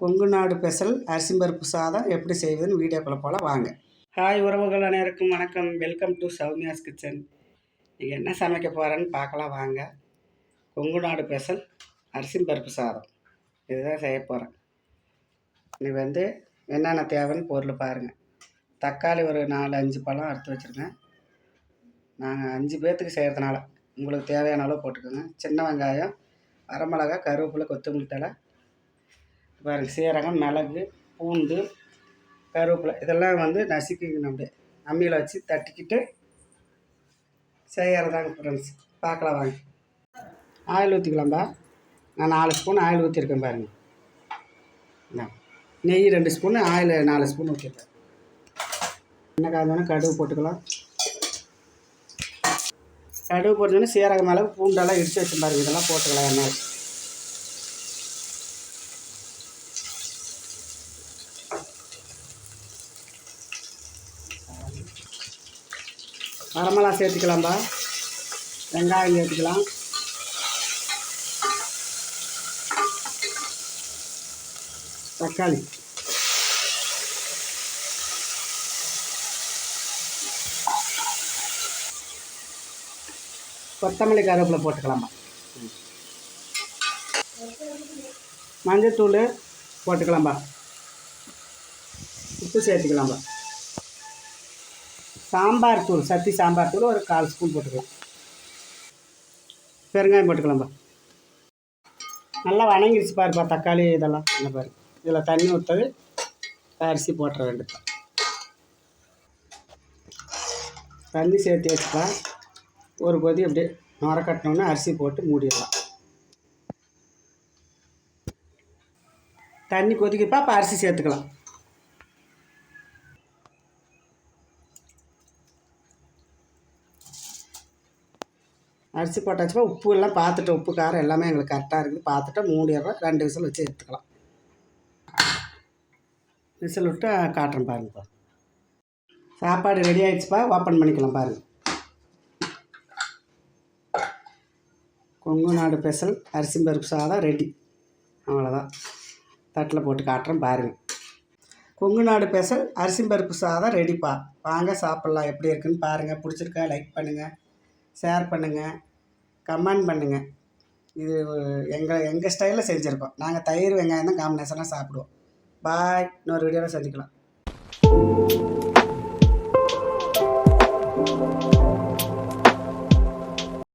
கொங்கு நாடு பெசல் அரிசிம்பருப்பு சாதம் எப்படி செய்வதுன்னு வீடியோக்குள்ளே போல் வாங்க. ஹாய் உறவுகள் அனைவருக்கும் வணக்கம். வெல்கம் டு சௌமியாஸ் கிச்சன் நீங்கள் என்ன சமைக்க போகிறேன்னு பார்க்கலாம் வாங்க. கொங்கு நாடு பெசல் அரிசிம்பருப்பு சாதம். இதுதான் செய்ய போகிறேன் இது வந்து என்னென்ன தேவைன்னு பொருள் பாருங்கள் தக்காளி ஒரு நாலு அஞ்சு பழம் அறுத்து வச்சுருக்கேன். நாங்கள் அஞ்சு பேர்த்துக்கு செய்கிறதுனால உங்களுக்கு தேவையான அளவு போட்டுக்கோங்க. சின்ன வெங்காயம் வரமிளகா கருவேப்பிலை கொத்தமல்லி தழை பாருங்கள் சீரகம் மிளகு பூண்டு கருவேப்பிலை இதெல்லாம் வந்து நசுக்கிக்கணும் அப்படியே. அம்மியில் வச்சு தட்டிக்கிட்டு செய்கிறதாங்க ஃப்ரெண்ட்ஸ் பார்க்கலாம் வாங்க. ஆயில் ஊற்றிக்கலாம்பா நான் நாலு ஸ்பூன் ஆயில் ஊற்றிருக்கேன் பாருங்கள் நெய் ரெண்டு ஸ்பூனு ஆயில் நாலு ஸ்பூன் ஊற்றிருக்கேன் என்ன காய்ஞ்சோன்னா கடுகு போட்டுக்கலாம். கடுகு போட்டோன்னே சீரகம் மிளகு பூண்டெல்லாம் இடித்து வச்சு பாருங்க. இதெல்லாம் போட்டுக்கலாம் என்ன வரமிளகா சேர்த்துக்கலாம்பா. வெங்காயம் சேர்த்துக்கலாம். தக்காளி. கொத்தமல்லி கருவேப்பிலை போட்டுக்கலாம்பா. மஞ்சத்தூள் போட்டுக்கலாம்பா. உப்பு சேர்த்துக்கலாம்பா. சாம்பார் தூள் சத்தி சாம்பார் தூள் ஒரு கால் ஸ்பூன் போட்டுக்கலாம். பெருங்காயம் போட்டுக்கலாம்ப்பா நல்லா வணங்கிடுச்சு பாருப்பா தக்காளி இதெல்லாம். என்ன பாரு இதில் தண்ணி ஊற்றது அரிசி போட்டுற வேண்டியது. தண்ணி சேர்த்து வச்சுப்பா. ஒரு கொதி அப்படியே நுர கட்டினோன்னே அரிசி போட்டு மூடிடலாம். தண்ணி கொதிக்கப்பா அப்போ அரிசி சேர்த்துக்கலாம். அரிசி போட்டாச்சுப்பா உப்பு எல்லாம் பார்த்துட்டு உப்பு காரம் எல்லாமே எங்களுக்கு கரெக்டாக இருக்குது. பார்த்துட்டு மூடிடுறோம் ரெண்டு விசில் வச்சு எடுத்துக்கலாம். விசில் விட்டு காட்டுறேன் பாருங்கப்பா. சாப்பாடு ரெடி ஆகிடுச்சுப்பா ஓப்பன் பண்ணிக்கலாம் பாருங்கள் கொங்கு நாடு ஸ்பெஷல் அரிசி பருப்பு சாதம் ரெடி அவ்வளோதான் தட்டில் போட்டு காட்டுறேன் பாருங்கள் கொங்கு நாடு பெசல் அரிசி பருப்பு சாதம் ரெடிப்பா வாங்க சாப்பிட்லாம். எப்படி இருக்குன்னு பாருங்கள் பிடிச்சிருக்கா லைக் பண்ணுங்கள் ஷேர் பண்ணுங்கள் கமெண்ட் பண்ணுங்கள் இது எங்கள் எங்கள் ஸ்டைலில் செஞ்சுருக்கோம். நாங்கள் தயிர் வெங்காயம் தான் காம்பினேஷனாக சாப்பிடுவோம். பாய் இன்னொரு வீடியோவில் சந்திக்கலாம்.